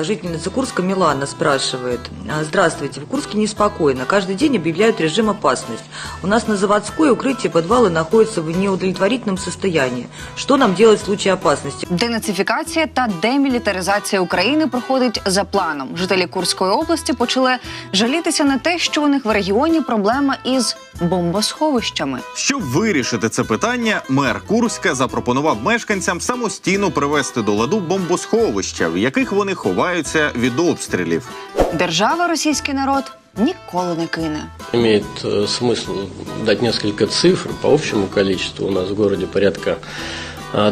Жительница Курска Милана спрашивает. «А, Здравствуйте, в Курске неспокойно. Каждый день объявляют режим опасность. У нас на заводской укрытие подвалы находятся в неудовлетворительном состоянии. Что нам делать в случае опасности? Денацифікація та демілітаризація України проходить за планом. Жителі Курської області почали жалітися на те, що у них в регіоні проблема із бомбосховищами. Щоб вирішити це питання, мер Курська запропонував мешканцям самостійно привести до ладу бомбосховища, в яких вони ховаються від обстрілів. Держава російський народ ніколи не кине. Имеет э, смысл дать несколько цифр по общему количеству. У нас в городе порядка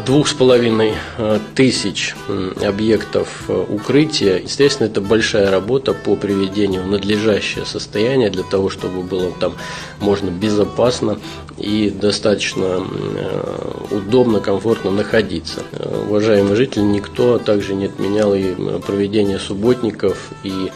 двух с половиной а, тысяч объектов э, укрытия. Естественно, это большая работа по приведению в надлежащее состояние для того, чтобы было там можно безопасно и достаточно э, удобно, комфортно находиться. Э, Уважаемые жители, никто также не отменял и проведение субботников и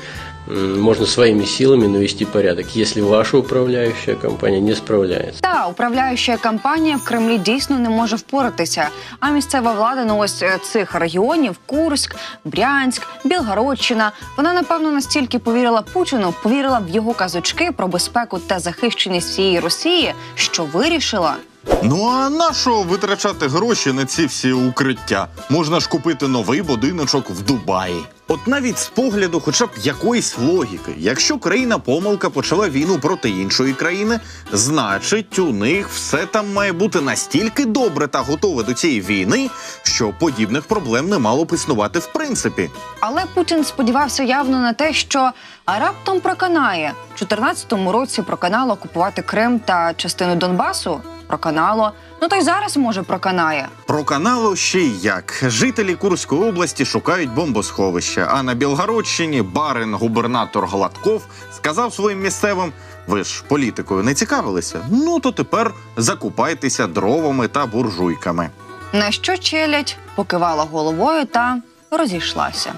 можно своими силами навести порядок, если ваша управляющая компания не справляется. Та управляюча компанія в Кремлі дійсно не може впоратися. А місцева влада ну ось е, цих регіонів Курськ, Брянськ, Білгородщина. Вона напевно настільки повірила Путіну, повірила в його казочки про безпеку та захищеність всієї Росії, що вирішила. Ну а на що витрачати гроші на ці всі укриття? Можна ж купити новий будиночок в Дубаї. От навіть з погляду, хоча б якоїсь логіки, якщо країна помилка почала війну проти іншої країни, значить у них все там має бути настільки добре та готове до цієї війни, що подібних проблем не мало б існувати в принципі. Але Путін сподівався явно на те, що раптом проканає. У 14-му році проканало окупувати Крим та частину Донбасу. Проканало. Ну то й зараз може проканає. Про каналу ще й як. Жителі Курської області шукають бомбосховища. А на Білгородщині барин губернатор Гладков сказав своїм місцевим: ви ж політикою не цікавилися? Ну то тепер закупайтеся дровами та буржуйками. На що челядь покивала головою та розійшлася.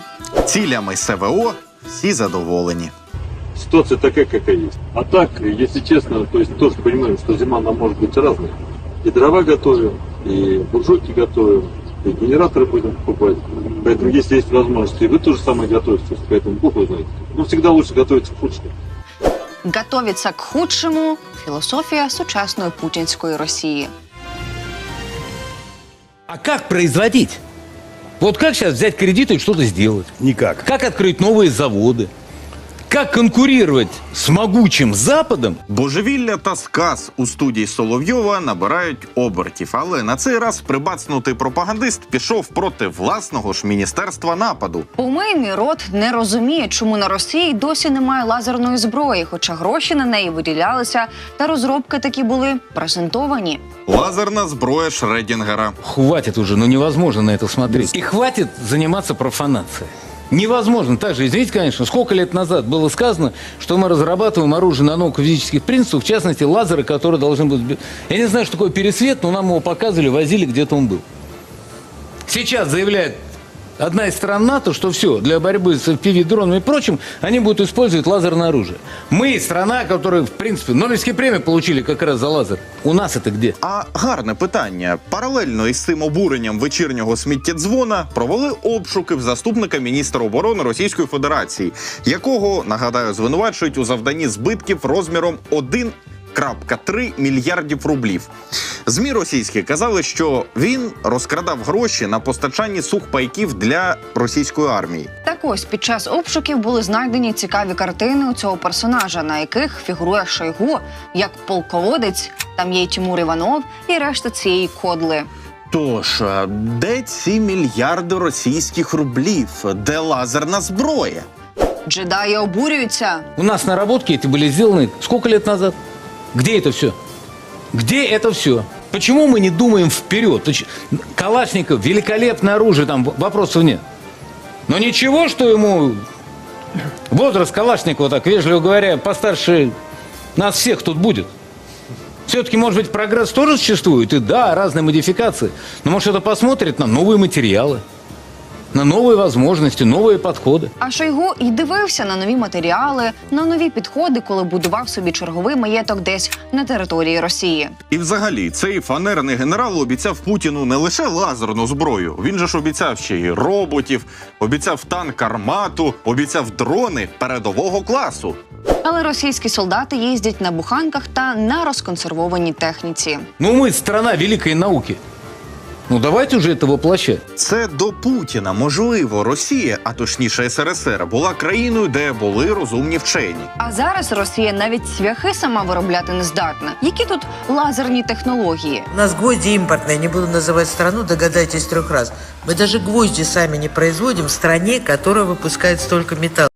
Цілями СВО всі задоволені. ситуация такая, какая есть. А так, если честно, то есть тоже понимаем, что зима нам может быть разной. И дрова готовим, и буржуйки готовим, и генераторы будем покупать. Поэтому, если есть возможность, и вы тоже самое готовитесь, поэтому Бог вы знаете. Ну, всегда лучше готовиться к худшему. Готовиться к худшому філософія сучасної путінської Росії. А как производить? Вот как сейчас взять кредит и что-то сделать? Никак. Как открыть новые заводы? Как конкурировать с могучим Западом? Божевілля та сказ у студії Соловйова набирають обертів, але на цей раз прибацнутий пропагандист пішов проти власного ж міністерства нападу. Умийний рот не розуміє, чому на Росії досі немає лазерної зброї, хоча гроші на неї виділялися, та розробки такі були презентовані. Лазерна зброя Шредінгера. Хватит уже, ну невозможно на это смотреть. И хватит заниматься профанацией. Невозможно. Также, извините, конечно, сколько лет назад было сказано, что мы разрабатываем оружие на новых физических принципах, в частности, лазеры, которые должны быть... Я не знаю, что такое пересвет, но нам его показывали, возили, где-то он был. Сейчас заявляет одна из стран НАТО, что все, для борьбы с FPV-дронами и прочим, они будут использовать лазерное оружие. Мы страна, которая, в принципе, Нобелевские премии получили как раз за лазер. У нас це де? А гарне питання. Паралельно із цим обуренням вечірнього сміттєдзвона провели обшуки в заступника міністра оборони Російської Федерації, якого нагадаю звинувачують у завданні збитків розміром 1,3 мільярдів рублів. ЗМІ російські казали, що він розкрадав гроші на постачанні сухпайків для російської армії. Так ось під час обшуків були знайдені цікаві картини у цього персонажа, на яких фігурує Шойгу як полководець. Там є й Тимур Іванов і решта цієї кодли. Тож, а де ці мільярди російських рублів? Де лазерна зброя? Джедаї обурюються. У нас наработки эти были сделаны сколько лет назад? Где это все? Где это все? Почему мы не думаем вперед? Калашников великолепное оружие, там вопросов нет. Но ничего, что ему возраст Калашникова, так вежливо говоря, постарше нас всех тут будет. Все-таки, может быть, прогресс тоже существует, и да, разные модификации. Но может это посмотрит на новые материалы. на новые возможности, новые подходы. А Шойгу й дивився на нові матеріали, на нові підходи, коли будував собі черговий маєток десь на території Росії. І взагалі цей фанерний генерал обіцяв Путіну не лише лазерну зброю, він же ж обіцяв ще й роботів, обіцяв танк армату, обіцяв дрони передового класу. Але російські солдати їздять на буханках та на розконсервованій техніці. Ну, мы страна великой науки. Ну, давайте уже это воплощать. Це до Путіна. Можливо, Росія, а точніше СРСР, була країною, де були розумні вчені. А зараз Росія навіть цвяхи сама виробляти не здатна. Які тут лазерні технології? У нас гвозди импортные, не буду называть страну, догадайтесь трех раз. Мы даже гвозди сами не производим в стране, которая выпускает столько металла.